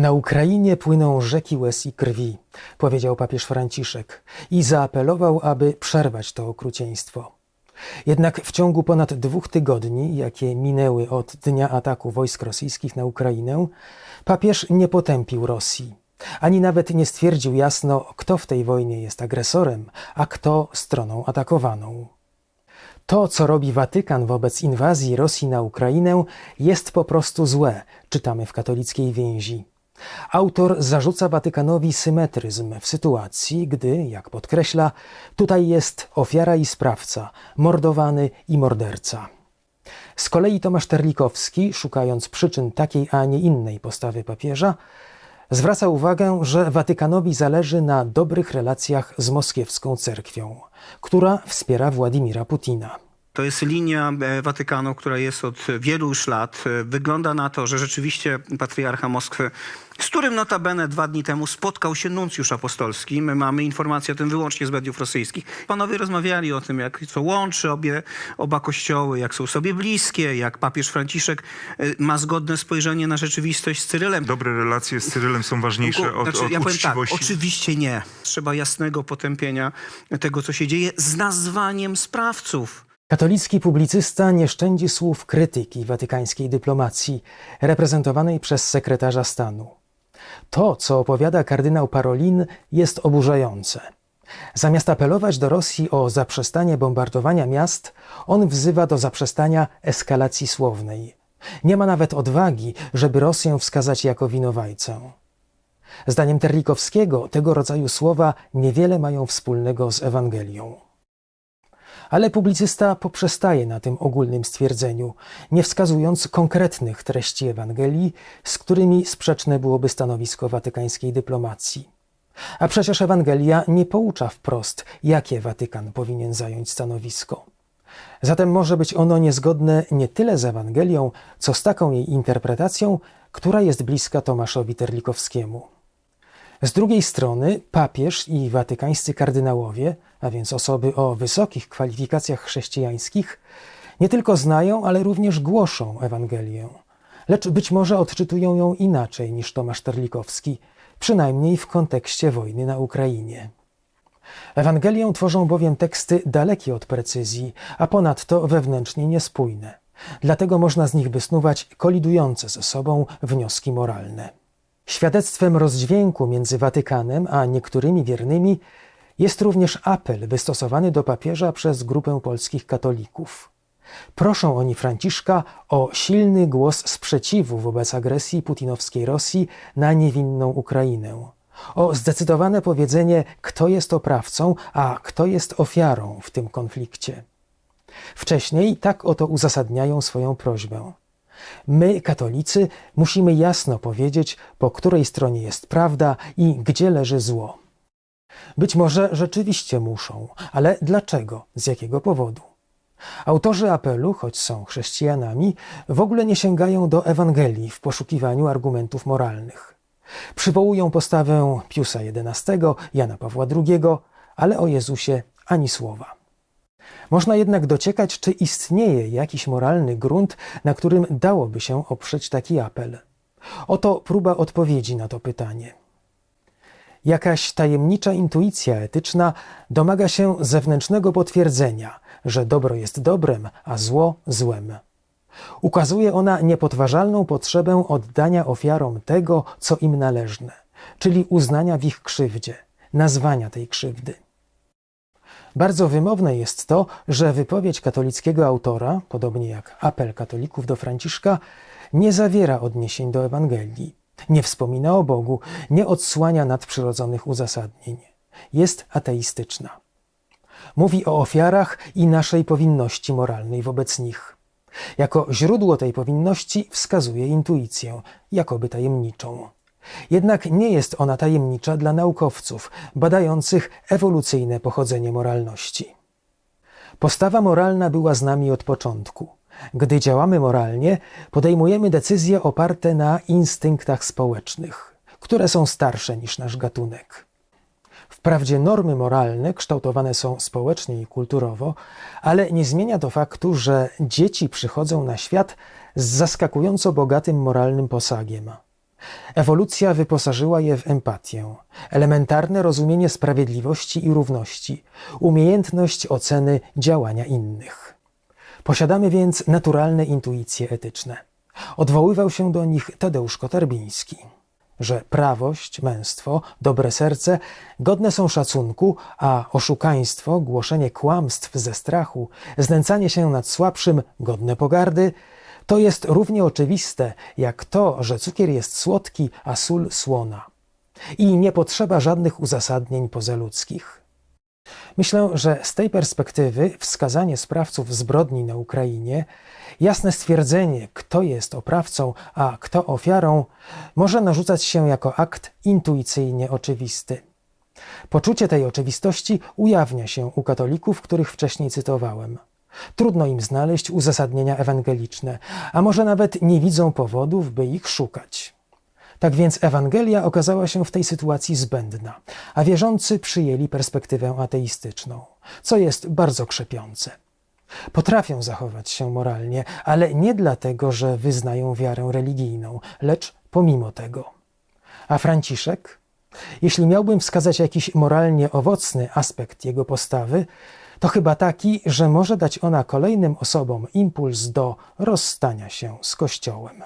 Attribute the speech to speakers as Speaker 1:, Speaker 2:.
Speaker 1: Na Ukrainie płyną rzeki łez i krwi, powiedział papież Franciszek i zaapelował, aby przerwać to okrucieństwo. Jednak w ciągu ponad dwóch tygodni, jakie minęły od dnia ataku wojsk rosyjskich na Ukrainę, papież nie potępił Rosji, ani nawet nie stwierdził jasno, kto w tej wojnie jest agresorem, a kto stroną atakowaną. To, co robi Watykan wobec inwazji Rosji na Ukrainę, jest po prostu złe, czytamy w katolickiej więzi. Autor zarzuca Watykanowi symetryzm w sytuacji, gdy, jak podkreśla, tutaj jest ofiara i sprawca, mordowany i morderca. Z kolei Tomasz Terlikowski, szukając przyczyn takiej, a nie innej postawy papieża, zwraca uwagę, że Watykanowi zależy na dobrych relacjach z moskiewską cerkwią, która wspiera Władimira Putina.
Speaker 2: To jest linia e, Watykanu, która jest od wielu już lat. E, Wygląda na to, że rzeczywiście patriarcha Moskwy, z którym notabene dwa dni temu spotkał się nuncjusz apostolski. My mamy informacje o tym wyłącznie z mediów rosyjskich. Panowie rozmawiali o tym, jak co łączy obie, oba kościoły, jak są sobie bliskie, jak papież Franciszek e, ma zgodne spojrzenie na rzeczywistość z Cyrylem.
Speaker 3: Dobre relacje z Cyrylem są ważniejsze od,
Speaker 2: Znaczy,
Speaker 3: od
Speaker 2: ja powiem tak,
Speaker 3: uczciwości.
Speaker 2: oczywiście nie. Trzeba jasnego potępienia tego, co się dzieje, z nazwaniem sprawców.
Speaker 1: Katolicki publicysta nie szczędzi słów krytyki watykańskiej dyplomacji, reprezentowanej przez sekretarza stanu. To, co opowiada kardynał Parolin, jest oburzające. Zamiast apelować do Rosji o zaprzestanie bombardowania miast, on wzywa do zaprzestania eskalacji słownej. Nie ma nawet odwagi, żeby Rosję wskazać jako winowajcę. Zdaniem Terlikowskiego tego rodzaju słowa niewiele mają wspólnego z Ewangelią. Ale publicysta poprzestaje na tym ogólnym stwierdzeniu, nie wskazując konkretnych treści Ewangelii, z którymi sprzeczne byłoby stanowisko watykańskiej dyplomacji. A przecież Ewangelia nie poucza wprost, jakie Watykan powinien zająć stanowisko. Zatem może być ono niezgodne nie tyle z Ewangelią, co z taką jej interpretacją, która jest bliska Tomaszowi Terlikowskiemu. Z drugiej strony papież i watykańscy kardynałowie, a więc osoby o wysokich kwalifikacjach chrześcijańskich, nie tylko znają, ale również głoszą Ewangelię, lecz być może odczytują ją inaczej niż Tomasz Terlikowski, przynajmniej w kontekście wojny na Ukrainie. Ewangelię tworzą bowiem teksty dalekie od precyzji, a ponadto wewnętrznie niespójne. Dlatego można z nich wysnuwać kolidujące ze sobą wnioski moralne. Świadectwem rozdźwięku między Watykanem a niektórymi wiernymi jest również apel wystosowany do papieża przez grupę polskich katolików. Proszą oni Franciszka o silny głos sprzeciwu wobec agresji putinowskiej Rosji na niewinną Ukrainę, o zdecydowane powiedzenie, kto jest oprawcą, a kto jest ofiarą w tym konflikcie. Wcześniej tak oto uzasadniają swoją prośbę. My, katolicy, musimy jasno powiedzieć, po której stronie jest prawda i gdzie leży zło. Być może rzeczywiście muszą, ale dlaczego? Z jakiego powodu? Autorzy apelu, choć są chrześcijanami, w ogóle nie sięgają do Ewangelii w poszukiwaniu argumentów moralnych. Przywołują postawę Piusa XI, Jana Pawła II, ale o Jezusie ani słowa. Można jednak dociekać, czy istnieje jakiś moralny grunt, na którym dałoby się oprzeć taki apel. Oto próba odpowiedzi na to pytanie. Jakaś tajemnicza intuicja etyczna domaga się zewnętrznego potwierdzenia, że dobro jest dobrem, a zło złem. Ukazuje ona niepodważalną potrzebę oddania ofiarom tego, co im należne, czyli uznania w ich krzywdzie, nazwania tej krzywdy. Bardzo wymowne jest to, że wypowiedź katolickiego autora, podobnie jak apel katolików do Franciszka, nie zawiera odniesień do Ewangelii, nie wspomina o Bogu, nie odsłania nadprzyrodzonych uzasadnień. Jest ateistyczna. Mówi o ofiarach i naszej powinności moralnej wobec nich. Jako źródło tej powinności wskazuje intuicję, jakoby tajemniczą. Jednak nie jest ona tajemnicza dla naukowców badających ewolucyjne pochodzenie moralności. Postawa moralna była z nami od początku. Gdy działamy moralnie, podejmujemy decyzje oparte na instynktach społecznych, które są starsze niż nasz gatunek. Wprawdzie normy moralne kształtowane są społecznie i kulturowo, ale nie zmienia to faktu, że dzieci przychodzą na świat z zaskakująco bogatym moralnym posagiem. Ewolucja wyposażyła je w empatię, elementarne rozumienie sprawiedliwości i równości, umiejętność oceny działania innych. Posiadamy więc naturalne intuicje etyczne. Odwoływał się do nich Tadeusz Kotarbiński, że prawość, męstwo, dobre serce godne są szacunku, a oszukaństwo, głoszenie kłamstw ze strachu, znęcanie się nad słabszym, godne pogardy, to jest równie oczywiste jak to, że cukier jest słodki, a sól słona. I nie potrzeba żadnych uzasadnień pozaludzkich. Myślę, że z tej perspektywy wskazanie sprawców zbrodni na Ukrainie, jasne stwierdzenie, kto jest oprawcą, a kto ofiarą, może narzucać się jako akt intuicyjnie oczywisty. Poczucie tej oczywistości ujawnia się u katolików, których wcześniej cytowałem. Trudno im znaleźć uzasadnienia ewangeliczne, a może nawet nie widzą powodów, by ich szukać. Tak więc Ewangelia okazała się w tej sytuacji zbędna, a wierzący przyjęli perspektywę ateistyczną, co jest bardzo krzepiące. Potrafią zachować się moralnie, ale nie dlatego, że wyznają wiarę religijną, lecz pomimo tego. A Franciszek? Jeśli miałbym wskazać jakiś moralnie owocny aspekt jego postawy, to chyba taki, że może dać ona kolejnym osobom impuls do rozstania się z Kościołem.